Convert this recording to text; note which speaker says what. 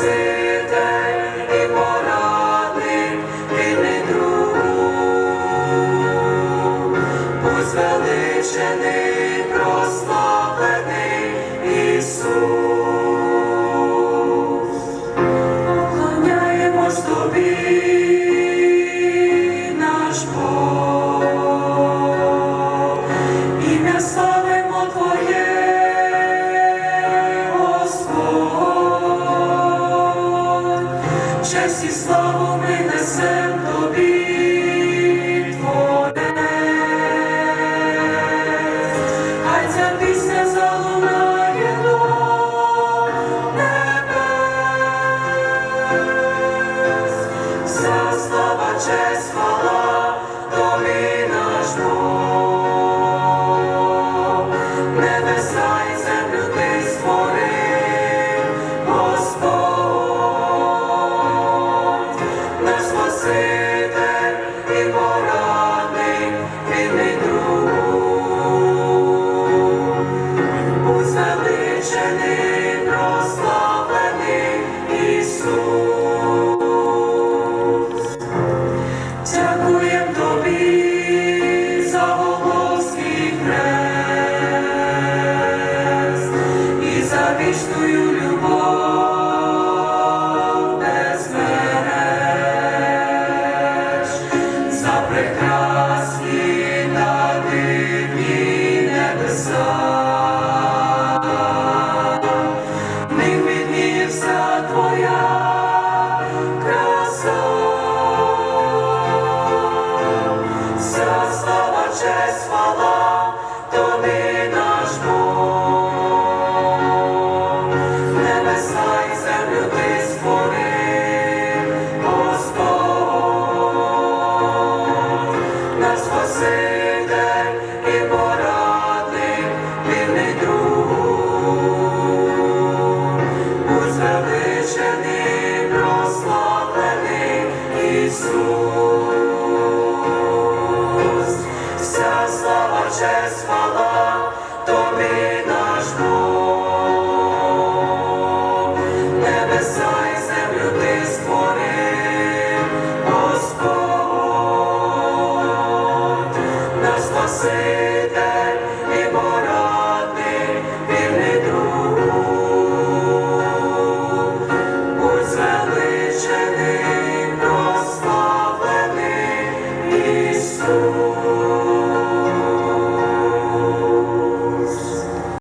Speaker 1: sin. Честь і славу ми несем тобі, Творець. Хай ця пісня залунає до небес. Вся слава, честь, хвала, 下过